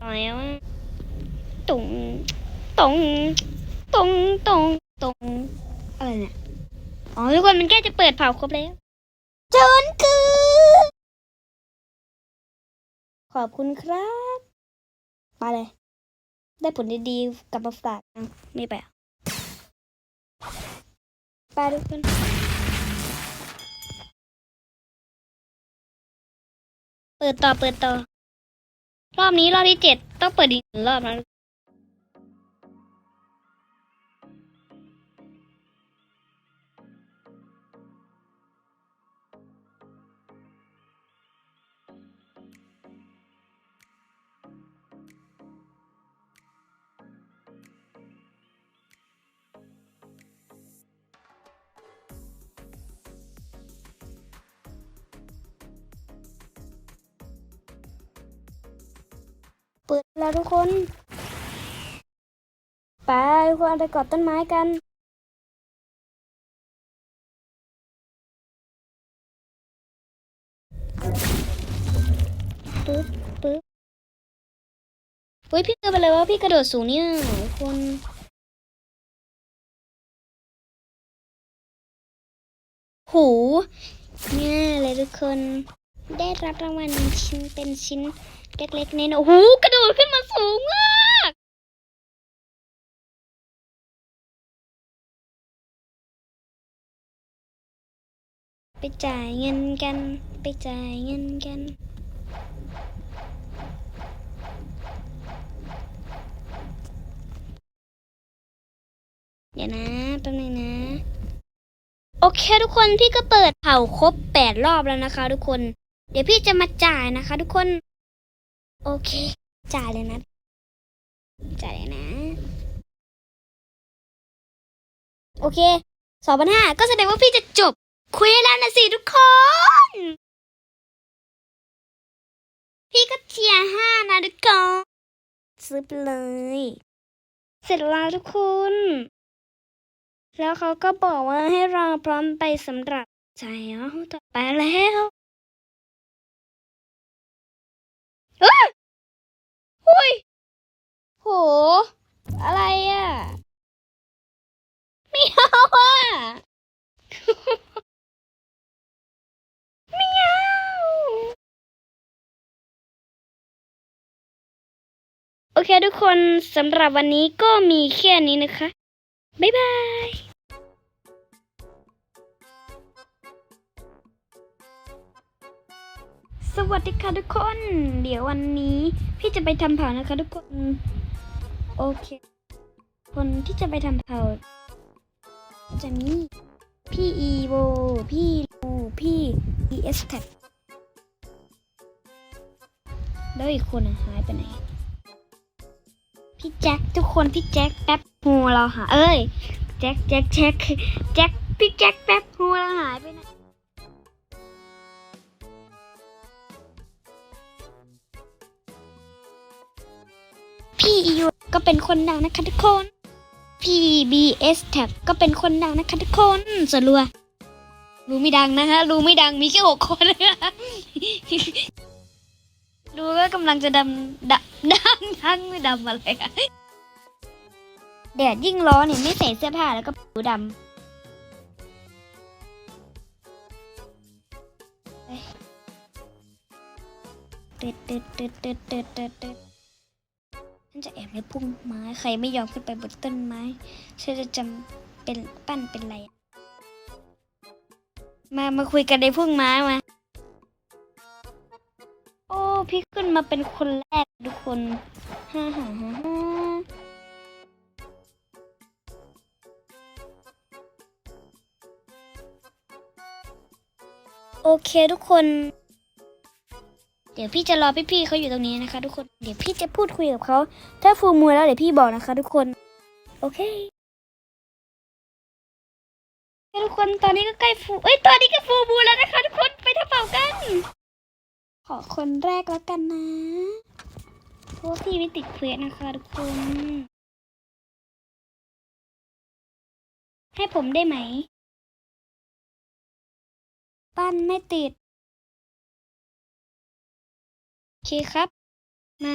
แล้วอะตุงตรงตรงตรงตรงอะไรเนี่ยอ๋อทุกคนมันแค่จะเปิดเผาครบแล้วจนคือขอบคุณครับไปเลย ได้ผลดีๆกลับมาฝากนะไม่ไปอะไปทุกคนเปิดต่อเปิดต่อ รอบนี้รอบที่เจ็ดต้องเปิดอีกหนึ่งรอบนะ ปิดแล้วทุกคน ไปทุกคนเอาไปกอดต้นไม้กันปึ๊บปึ๊บเฮ้ยพี่เจอไปเลยว่าพี่กระโดดสูงเนี่ยทุกคนหูเนี่ยเลยทุกคน ได้รับรางวัลชิ้นเป็นชิ้น เล็กๆในโอ้โหกระโดดขึ้นมาสูงมากไปจ่ายเงินกัน ไปจ่ายเงินกันเดี๋ยวนะแป๊บนึงนะ โอเคทุกคนพี่ก็เปิดเผาครบแปดรอบแล้วนะคะ ทุกคน เดี๋ยวพี่จะมาจ่ายนะคะ ทุกคน โอเค จ่ายเลยนะ จ่ายเลยนะ โอเคสองพันห้าก็แสดงว่าพี่จะจบเควสแล้วนะสิทุกคน พี่ก็เทียร์ห้านะทุกคนซื้อไปเลย เสร็จแล้วทุกคน แล้วเขาก็บอกว่าให้รอพร้อมไปสำหรับใจอ๋อต่อไปแล้วเอ้ยหุยโห อะไรอะ ไม่เอาอะ ไม่เอา โอเคทุกคนสำหรับวันนี้ก็มีแค่นี้นะคะ บ๊ายบาย วัสดีค่ะทุกคน เดี๋ยววันนี้พี่จะไปทำเผานะคะทุกคน โอเค คนที่จะไปทำเผา จะมี พี่อีโว พี่ลูพี่อีเอสแท็แล้วอีกคนหายไปไหน พี่แจ็คทุกคนพี่แจ็คแป๊บฮูเราหาเอ้ย แจ็คแจ็คแจ็คแจ็คพี่แจ็คแป๊บฮูเราหายไปไหน ก็เป็นคนดังนะคะทุกคน PBS Tag ก็เป็นคนดังนะคะทุกคนสรัวรู้ไม่ดังนะคะรู้ไม่ดังมีแค่หกคนนะคะรู้ก็กำลังจะดำดำดำดังไม่ดำอะไรอะแดดยิ่งร้อนเนี่ยไม่ใส่เสื้อผ้าแล้วก็ผิวดำเตึ๊ดตึ๊ดตึ๊ดตึ๊ดตึ๊ดตึ๊ดตึ๊ด ฉันจะแอบในพุ่มไม้ ใครไม่ยอมขึ้นไปบนต้นไม้ฉันจะจำเป็นปั้นเป็นไร มามาคุยกันในพุ่มไม้มา โอ้ พี่ขึ้นมาเป็นคนแรกทุกคนฮ่าฮ่าฮ่าฮ่าโอเคทุกคน ดี๋ยวพี่จะรอพี่ๆเขาอยู่ตรงนี้นะคะ ทุกคน เดี๋ยวพี่จะพูดคุยกับเขา ถ้าฟูมูลแล้วเดี๋ยวพี่บอกนะคะ ทุกคน โอเค ทุกคนตอนนี้ก็ใกล้ฟูเอ้ยตอนนี้ก็ฟูมูลแล้วนะคะ ทุกคนไปทำเป่ากัน ขอคนแรกแล้วกันนะพว่าพี่ไม่ติดเควสนะคะ ทุกคน ให้ผมได้ไหม ปั้นไม่ติด เคครับ มา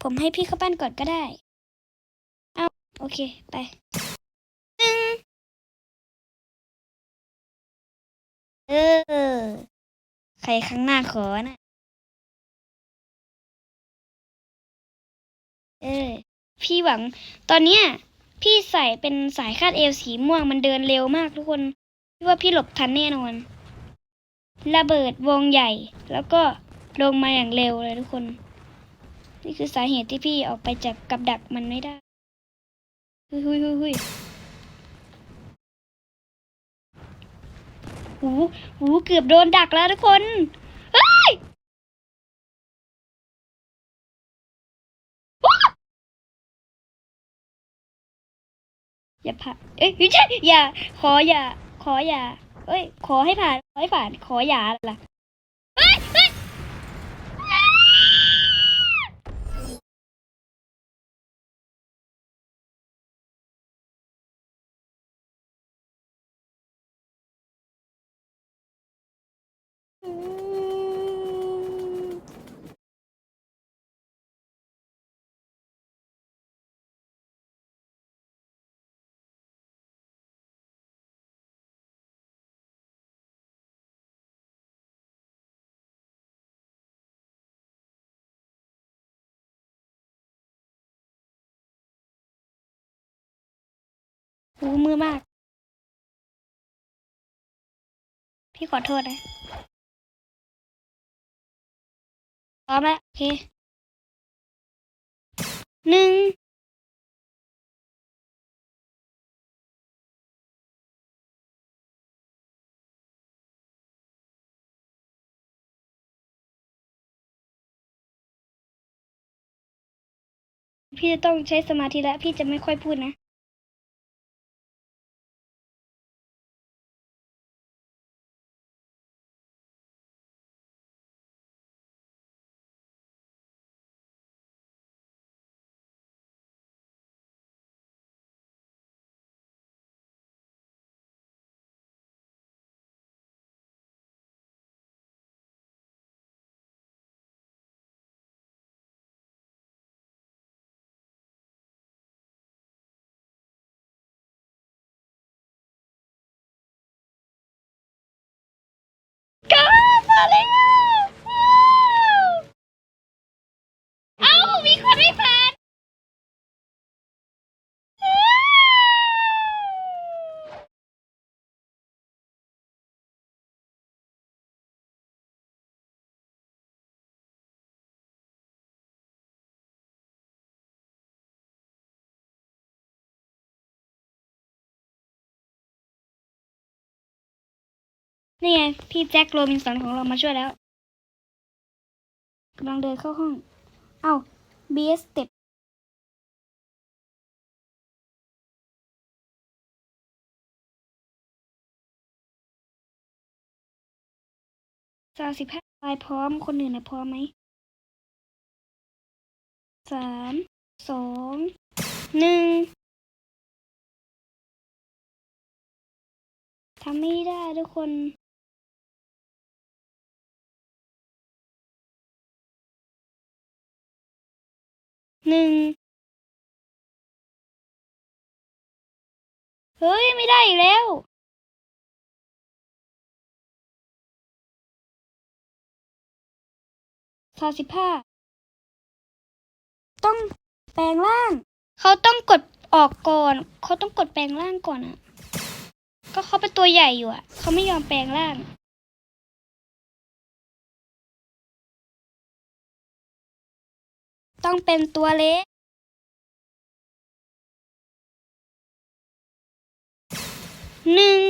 ผมให้พี่เข้าปั้นก่อนก็ได้ เอาโอเค ไปตึงเออ ใครข้างหน้าขอนะ่ะ เออ พี่หวัง ตอนเนี้ย พี่ใส่เป็นสายคาดเอวสีม่วงมันเดินเร็วมากทุกคนพี่ว่าพี่หลบทันแน่นอน ระเบิดวงใหญ่ แล้วก็ลงมาอย่างเร็วเลยทุกคน นี่คือสาเหตุที่พี่ออกไปจากกับดักมันไม่ได้หุยหุยหุยหุยหูหูเกือบโดนดักแล้วทุกคน อย่าผ่านเอ้ยไม่ใช่อย่า ขออย่า ขออย่า เอ้ย ขอให้ผ่าน ขอให้ผ่าน ขออย่าล่ะ หูมือมาก พี่ขอโทษนะพร้อมแล้วโอเคหนึ่งพี่จะต้องใช้สมาธิแล้วพี่จะไม่ค่อยพูดนะ ลับ นี่ไงพี่แจ็คโรบินสันของเรามาช่วยแล้วกำลังเดินเข้าห้อง เอ้า BS Step สามสิบห้าลายพร้อมคนอื่นนะพร้อมไหมสามสองหนึ่งทำไม่ได้ทุกคน หนึ่งเฮ้ย ไม่ได้อีกแล้ว สามสิบห้า ต้องแปลงร่าง เขาต้องกดออกก่อน เขาต้องกดแปลงร่างก่อนอะก็เขาเป็นตัวใหญ่อยู่อะเขาไม่ยอมแปลงร่าง ต้องเป็นตัวเล็ก หนึ่ง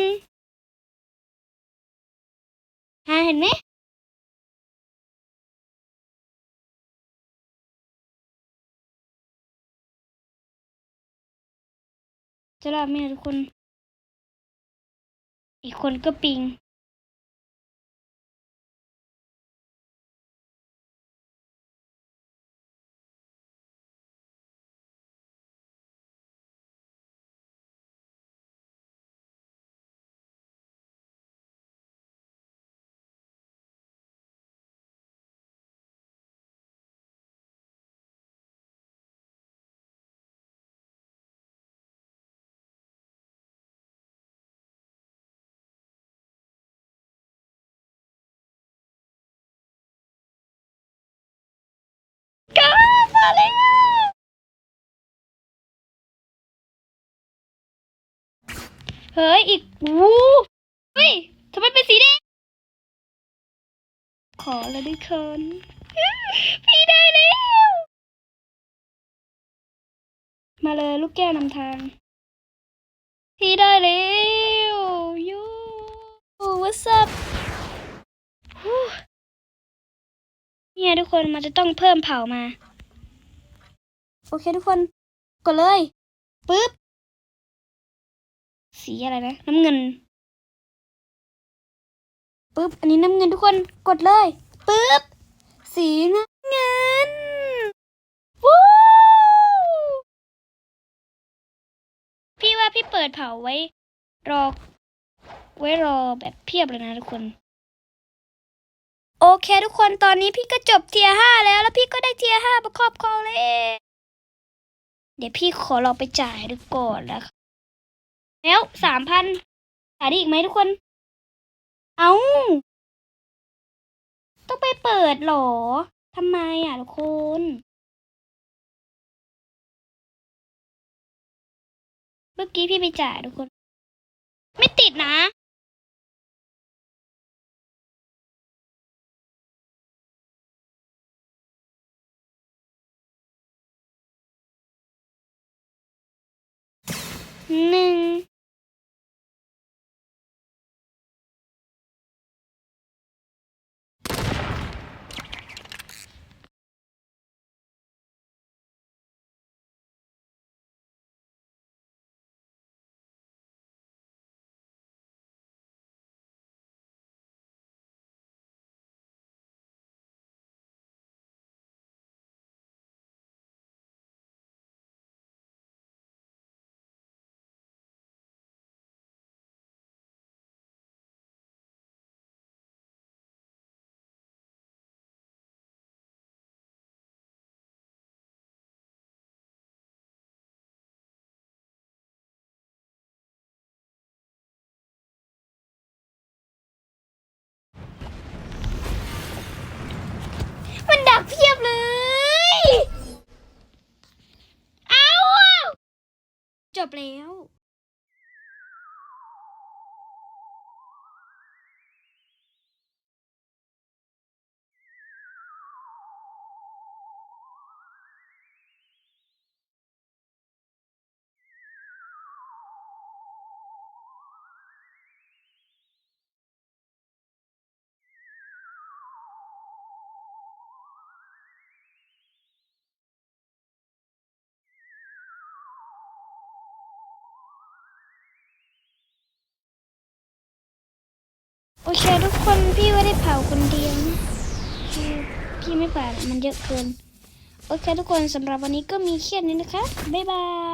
หาเห็นไหมจะรอดไหมอะทุกคน อีกคนก็ปิง มาแล้วเฮ้ย อีก วูเฮ้ยทำไมเป็นสีแดง ขอแล้วด้วยคนพี่ได้แล้ว มาเลยลูกแก้วนำทาง พี่ได้แล้วยูวัสซับเนี่ยทุกคนมันจะต้องเพิ่มเผามา อเคทุกคน กดเลยปึ๊บ สีอะไรนะ น้ำเงินปึ๊บ อันนี้น้ำเงินทุกคน กดเลยปึ๊บ สีน้ำเงินวู้พี่ว่าพี่เปิดเผาไว้ รอ ไว้รอแบบเพียบเลยนะทุกคนโอเคทุกคนตอนนี้พี่ก็จบเทียห้าแล้ว แล้วพี่ก็ได้เทียห้ามาครอบครองเลย เดี๋ยวพี่ขอเราไปจ่ายดูก่อนแล้วแล้วสามพันจ่ายได้อีกไหมทุกคน เอาต้องไปเปิดเหรอทำไมอะทุกคนเมื่อกี้พี่ไปจ่ายทุกคน ไม่ติดนะ ห จบแล้ว โอเคทุกคนพี่ไม่ได้เผาคนเดียวนะพี่พี่ไม่เผามันเยอะเกิน โอเคทุกคนสำหรับวันนี้ก็มีแค่นี้นะคะ บ๊ายบาย